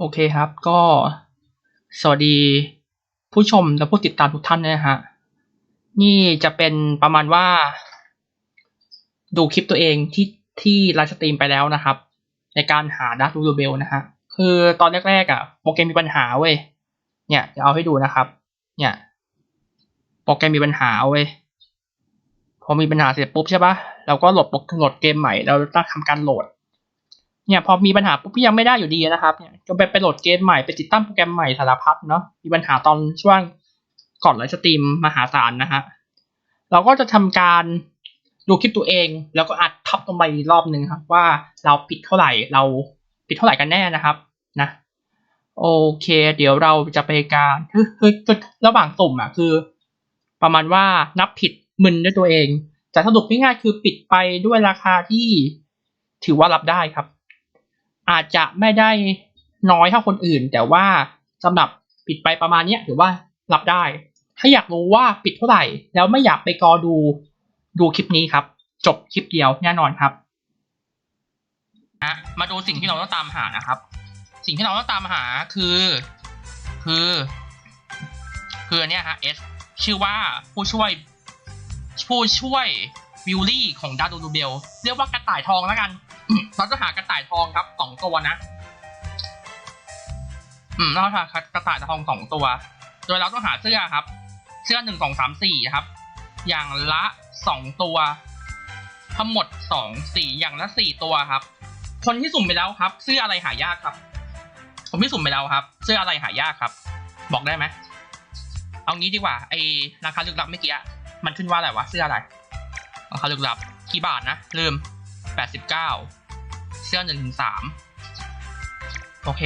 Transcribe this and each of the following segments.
โอเคครับก็สวัสดีผู้ชมและผู้ติดตามทุกท่านนะฮะนี่จะเป็นประมาณว่า ดูคลิปตัวเองที่ที่ไลฟ์สตรีมไปแล้วนะครับ ในการหาดักดูเบลนะฮะคือตอนแรกๆอะโปรแกรมมีปัญหาเว้ยเนี่ยจะเอาให้ดูนะครับ เนี่ย โปรแกรมมีปัญหาเว้ยพอมีปัญหาเสร็จปุ๊บใช่ปะเราก็โหลดโหลดเกมใหม่ เราต้องทำการโหลด เนี่ยพอมีปัญหาปุ๊บพี่ยังไม่ได้อยู่ดีนะครับเนี่ยก็ไปไปโหลดเกมใหม่ไปติดตั้งโปรแกรมใหม่สารพัดเนาะมีปัญหาตอนช่วงก่อนไลฟ์สตรีมมหาศาลนะฮะเราก็จะทำการดูคลิปตัวเอง แล้วก็อัดทับลงไปอีกรอบหนึ่งครับ ว่าเราปิดเท่าไหร่เราปิดเท่าไหร่กันแน่นะครับนะโอเค เดี๋ยวเราจะไปการคือคือคือระหว่างตุ่มอะคือ ประมาณว่านับผิดมึนด้วยตัวเองแต่สรุปง่ายๆคือปิดไปด้วยราคาที่ถือว่ารับได้ครับ อาจจะไม่ได้น้อยเท่าคนอื่น แต่ว่าสำหรับปิดไปประมาณเนี้ถือว่ารับได้ ถ้าอยากรู้ว่าปิดเท่าไหร่ แล้วไม่อยากไปกอดูดูคลิปนี้ครับ จบคลิปเดียวแน่นอนครับนะมาดูสิ่งที่เราต้องตามหานะครับ สิ่งที่เราต้องตามหาคือ คือ คือเนี้ยฮะ S ชื่อว่าผู้ช่วย ผู้ช่วยวิลลี่ของดาดูดูเบล เรียกว่ากระต่ายทองแล้วกัน เราจะหากระต่ายทองครับสองตัวนะ อืมเราหากระต่ายทองสองตัว โดยเราต้องหาเสื้อครับ เสื้อหนึ่งสองสามสี่ครับ อย่างละสองตัว ทั้งหมดสองสี่อย่างละสี่ตัวครับ คนที่สุ่มไปแล้วครับ เสื้ออะไรหายากครับ ผมที่สุ่มไปแล้วครับ เสื้ออะไรหายากครับ บอกได้ไหมเอางี้ดีกว่าไอราคาลึกลับเมื่อกี้มันขึ้นว่าอะไรวะเสื้ออะไรราคาลึกลับกี่บาทนะลืมแปดสิบเก้า เสื้อหนึ่งถึงสามโอเค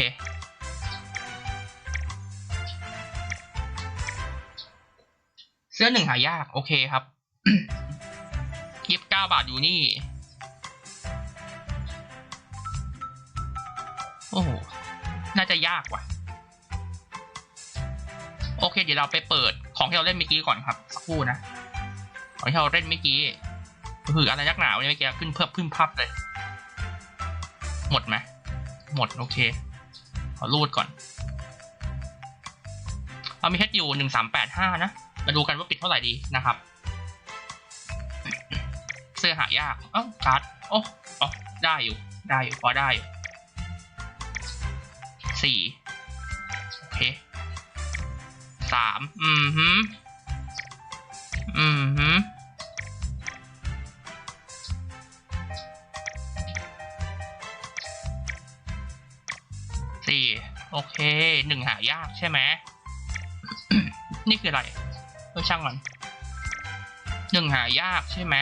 เสื้อหนึ่งหายาก โอเคครับยี่สิบเก้าบาทอยู่นี่ โอ้โห น่าจะยากว่ะ โอเค เดี๋ยวเราไปเปิดของที่เราเล่นเมื่อกี้ก่อนครับ สักครู่นะ ของที่เราเล่นเมื่อกี้ คืออะไรนักหนาวเนี่ยเมื่อกี้ขึ้นเพิ่มขึ้นพับเลย หมดไหมหมดโอเค ขอรูดก่อน เรามีเพชรอยู่หนึ่งสามแปดห้านะ มาดูกันว่าปิดเท่าไหร่ดีนะครับ เสื้อหายาก เอ้าการ์ดโอ้อ๋อได้อยู่ ได้อยู่ พอได้อยู่สี่โอเคสามอืมฮึอืมฮึ สี่โอเคหนึ่งหายากใช่ไหมนี่คืออะไรเออช่างมันหนึ่งหายากใช่ไหม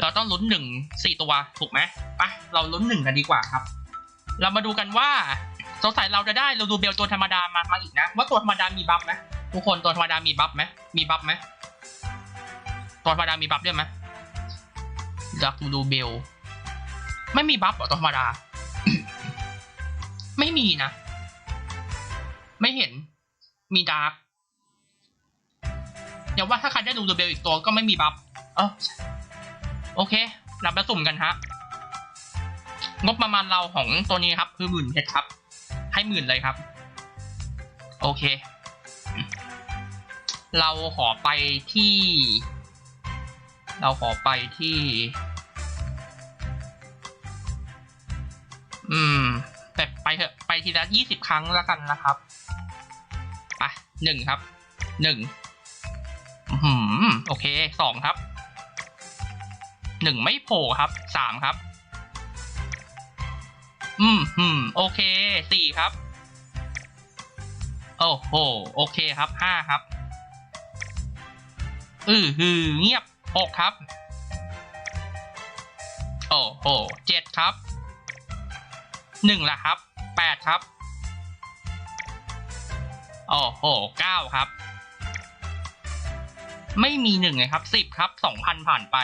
เราต้องลุ้นหนึ่งสี่ตัวถูกไหมไปเราลุ้นหนึ่งกันดีกว่าครับ เรามาดูกันว่าสงสัยเราจะได้เราดูเบลตัวธรรมดามามาอีกนะ ว่าตัวธรรมดามีบัฟไหมทุกคนตัวธรรมดามีบัฟไหมมีบัฟไหมตัวธรรมดามีบัฟด้วยไหมดักดูเบล ไม่มีบัฟหรอตัวธรรมดา ไม่มีนะ ไม่เห็นมีดาร์กอย่าว่าถ้าใครได้ดูดูเบลอีกตัวก็ไม่มีบัฟเออโอเคเราไปสุ่มกันฮะ งบประมาณเราของตัวนี้ครับ คือหมื่นเพชรครับ ให้หมื่นเลยครับ โอเค เราขอไปที่ เราขอไปที่ อืม แต่ไปเถอะไปทีละยี่สิบครั้งแล้วกันนะครับไปหนึ่งครับหนึ่งอืมโอเคสองครับหนึ่งไม่โผล่ครับสามครับ อืมอืมโอเคสี่ครับ โอ้โหโอเคครับห้าครับอือหือเงียบหกครับ โอ้โหเจ็ดครับ หนึ่งละครับแปดครับ โอ้โหเก้าครับ ไม่มีหนึ่งเลยครับสิบครับสองพันผ่านไป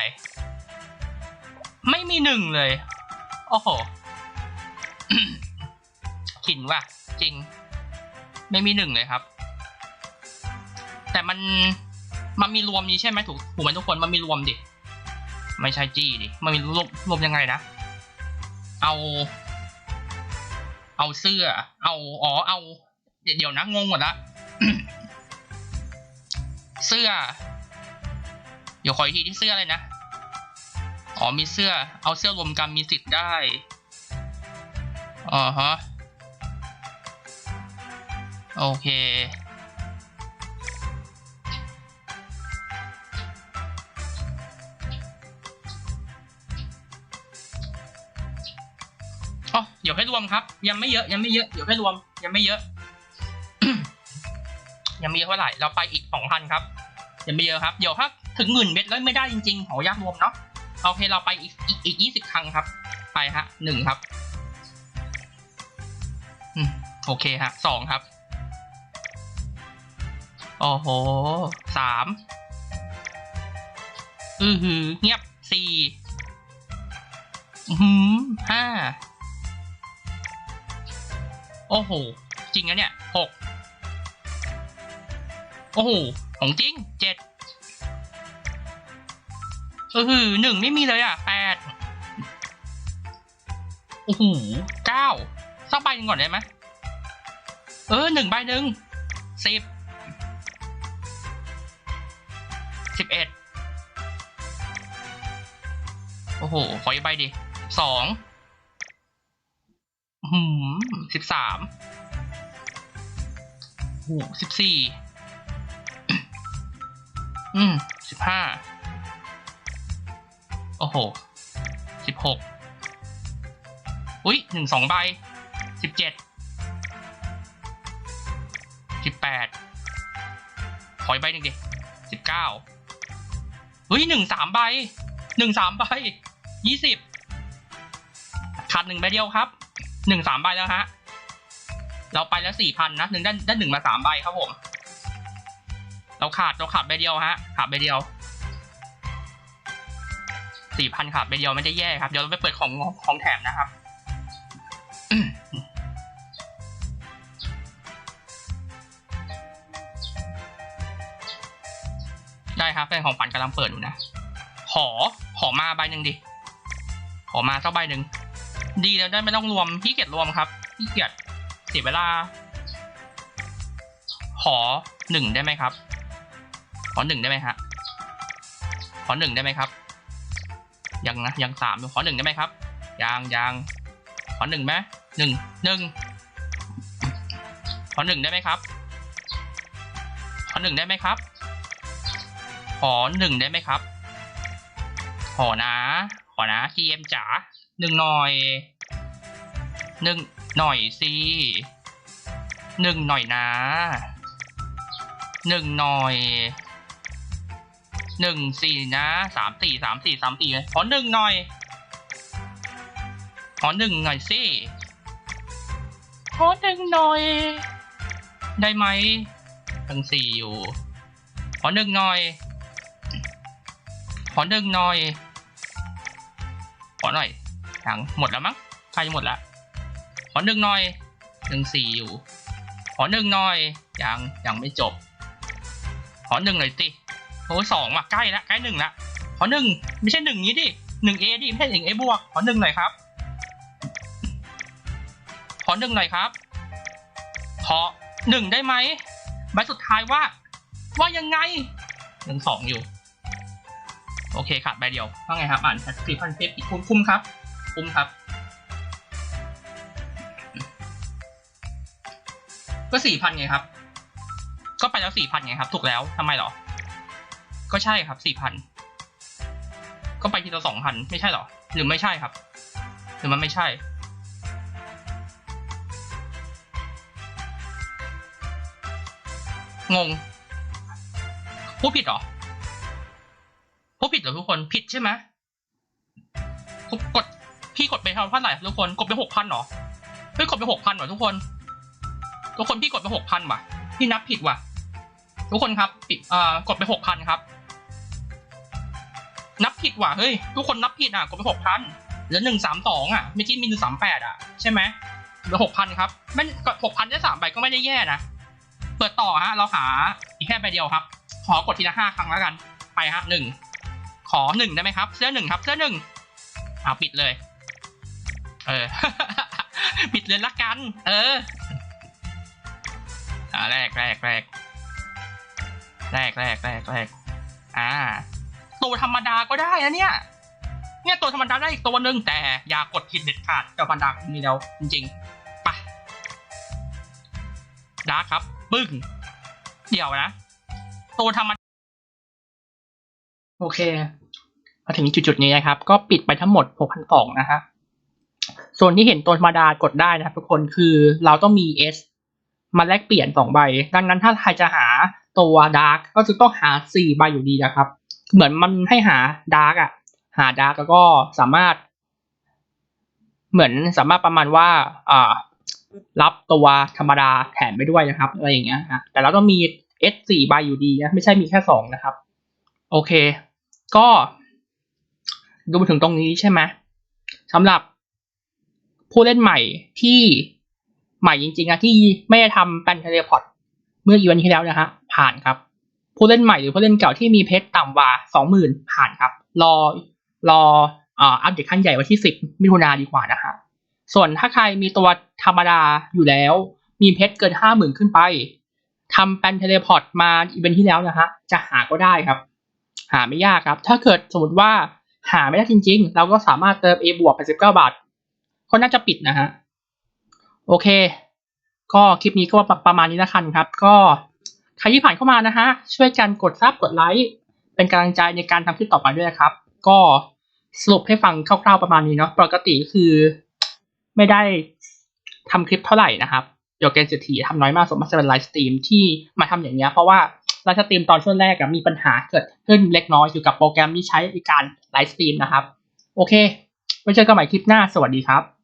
ไม่มีหนึ่งเลย โอ้โหขินว่ะ จริง ไม่มีหนึ่งเลยครับ แต่มันมันมีรวมนี้ใช่ไหมถูกถูกไหมทุกคนมันมีรวมดิ ไม่ใช่จี้ดิ มันมีรวมรวมยังไงนะ เอา เอาเสื้อ เอาอ๋อเอา เดี๋ยวนะงงหมดละเสื้อ เดี๋ยวขออีกทีที่เสื้อเลยนะอ๋อมีเสื้อ เอาเสื้อรวมกันมีสิทธิ์ได้อ๋อฮะโอเค ดี๋ยวให้รวมครับ ยังไม่เยอะยังไม่เยอะเดี๋ยวให้รวม ยังไม่เยอะ ยังไม่เยอะเท่าไหร่เราไปอีกสองพันครับยังไม่เยอะครับเดี๋ยวถ้าถึงหมื่นเม็ดแล้วไม่ได้จริงๆขออนุญาตรวมเนาะโอเคเราไปอีกอีกอีกยี่สิบครั้งครับ ไปฮะหนึ่งครับโอเคฮะสองครับโอ้โหสามอือหือเงียบสี่หือห้า โอ้โห จริงนะเนี่ยหกโอ้โห ของจริงเจ็ดเออหนึ่งไม่มีเลยอะแปดโอ้โหเก้าสักใบหนึ่งก่อนได้ไหมเออหนึ่งใบหนึ่งสิบสิบเอ็ดโอ้โห ขออีกใบดิสอง หืมสิบสามโอ้สิบสี่อืมสิบห้าโอ้โหสิบหกอุ้ยหนึ่งสองใบสิบเจ็ดสิบแปดขออีกใบหนึ่งดิสิบเก้าเฮ้ยหนึ่งสามใบหนึ่งสามใบยี่สิบขาดหนึ่งใบเดียวครับ หนึ่งสามใบแล้วฮะ เราไปแล้วสี่พันนะหนึ่งได้ได้หนึ่งมาสามใบครับผม เราขาดเราขาดใบเดียวฮะ ขาดใบเดียวสี่พันขาดใบเดียวไม่ได้แย่ครับ เดี๋ยวเราไปเปิดของของแถมนะครับได้ครับเป็นของฝันกำลังเปิดอยู่นะ ขอ ขอมาใบหนึ่งดิ ขอมาสักใบหนึ่ง ดีแล้วได้ไม่ต้องรวมพี่เกียจรวมครับพี่เกียจเสียเวลา ขอหนึ่งได้ไหมครับ ขอหนึ่งได้ไหมฮะขอหนึ่งได้ไหมครับ ยังนะยังสามอยู่ขอหนึ่งได้ไหมครับยังยังขอหนึ่งไหมหนึ่งหนึ่งขอหนึ่งได้ไหมครับขอหนึ่งได้ไหมครับ ขอหนึ่งได้ไหมครับ ขอนะ ขอนะ GM จ๋า หนึ่งหน่อยหนึ่งหน่อยสิหนึ่งหน่อยนะหนึ่งหน่อยหนึ่งสี่นะสามสี่สามสี่สามสี่ขอหนึ่งหน่อยขอหนึ่งหน่อยสิขอหนึ่งหน่อย ได้ไหมทั้งสี่อยู่ ขอหนึ่งหน่อย ขอหนึ่งหน่อย ขอหน่อย ยังหมดแล้วมั้งใครจะหมดละขอหนึ่งหน่อยหนึ่งสี่อยู่ ขอหนึ่งหน่อยยังยังไม่จบ ขอหนึ่งหน่อยสิโอ้ยสองว่ะใกล้ละใกล้หนึ่งละขอหนึ่งไม่ใช่หนึ่งนี้ดิหนึ่งเอดิไม่ใช่หนึ่งเอบวกขอหนึ่งหน่อยครับ ขอหนึ่งหน่อยครับ ขอหนึ่งได้ไหมใบสุดท้ายว่า ว่ายังไงหนึ่งสองอยู่ โอเคขาดใบเดียวว่าไงครับ อ่านสี่พันเฟสคุ้มคุ้มครับ คุ้มครับ ก็สี่พันไงครับ ก็ไปแล้วสี่พันไงครับ ถูกแล้วทำไมหรอ ก็ใช่ครับสี่พันก็ไปทีละสองพันไม่ใช่หรอ หรือไม่ใช่ครับ หรือมันไม่ใช่งงพูดผิดหรอพูดผิดเหรอทุกคนผิดใช่ไหมกด พี่กดไปเท่าไหร่ทุกคนกดไปหกพันหรอเฮ้ยกดไปหกพันหรอทุกคน ทุกคนพี่กดไปหกพันว่ะพี่นับผิดว่ะ ทุกคนครับปิดเอ่อกดไปหกพันครับ นับผิดว่ะเฮ้ยทุกคนนับผิดอะกดไปหกพันเหลือหนึ่งสามสองอะไม่อกี้มีหนึ่งสามแปดอะใช่ไหมเหลือหกพันครับไม่กดหกพันได้สามใบก็ไม่ได้แย่นะเปิดต่อฮะเราหาอีกแค่ใบเดียวครับ ขอกดทีละห้าครั้งแล้วกัน ไปฮะหนึ่งขอหนึ่งได้ไหมครับ เสื้อหนึ่งครับ เสื้อหนึ่งเอาปิดเลย เออปิดเลยละกัน เอออ่าแรกแรกแรกแรกแรกแรกแรกอ่า ตัวธรรมดาก็ได้นะเนี่ย เนี่ยตัวธรรมดาได้อีกตัวหนึ่งแต่อย่ากดผิดเด็ดขาดตัวธรรมดามีแล้วจริงๆไปดาคครับ ปึ้ง เดี๋ยวนะ ตัวธรรมดา โอเค มาถึงจุดๆนี้นะครับ ก็ปิดไปทั้งหมด6,200นะฮะ ส่วนที่เห็นตัวธรรมดากดได้นะครับทุกคนคือเราต้องมี S มาแลกเปลี่ยนสองใบ ดังนั้นถ้าใครจะหาตัวดาร์กก็จะต้องหาสี่ใบอยู่ดีนะครับ เหมือนมันให้หาดาร์กอะหาดาร์กแล้วก็สามารถ เหมือนสามารถประมาณว่าอ่ารับตัวธรรมดาแถมไปด้วยนะครับอะไรอย่างเงี้ยนะแต่เราต้องมี S สี่ใบอยู่ดีนะไม่ใช่มีแค่สองนะครับ โอเค ก็ ดูถึงตรงนี้ใช่ไหมสำหรับ ผู้เล่นใหม่ที่ใหม่จริงๆนะที่ไม่ได้ทำแปนเทเลพอร์ตเมื่ออีเวนที่แล้วนะฮะผ่านครับ ผู้เล่นใหม่หรือผู้เล่นเก่าที่มีเพชรต่ำกว่าสองหมื่นผ่านครับ รอรออัปเดตขั้นใหญ่วันที่สิบมิถุนาดีกว่านะฮะส่วนถ้าใครมีตัวธรรมดาอยู่แล้ว มีเพชรเกินห้าหมื่นขึ้นไปทำแปนเทเลพอร์ตมาอีเวนที่แล้วนะฮะจะหาก็ได้ครับ หาไม่ยากครับ ถ้าเกิดสมมติว่าหาไม่ได้จริง ๆ เราก็สามารถเติม A บวก89บาท ก็น่าจะปิดนะฮะ โอเค ก็คลิปนี้ก็ประมาณนี้ละกันครับ ก็ใครที่ผ่านเข้ามานะฮะ ช่วยกันกดซับกดไลค์ เป็นกำลังใจในการทำคลิปต่อไปด้วยนะครับ ก็สรุปให้ฟังคร่าวๆประมาณนี้เนาะ ปกติคือไม่ได้ทำคลิปเท่าไหร่นะครับโยเกนเศรษฐีทำน้อยมากสมมติจะเป็นไลฟ์สตรีมที่มาทำอย่างเงี้ยเพราะว่าไลฟ์สตรีมตอนช่วงแรกมีปัญหาเกิดขึ้นเล็กน้อยเกี่ยวกับโปรแกรมที่ใช้ในการไลฟ์สตรีมนะครับ โอเค ไว้เจอกันใหม่คลิปหน้า สวัสดีครับ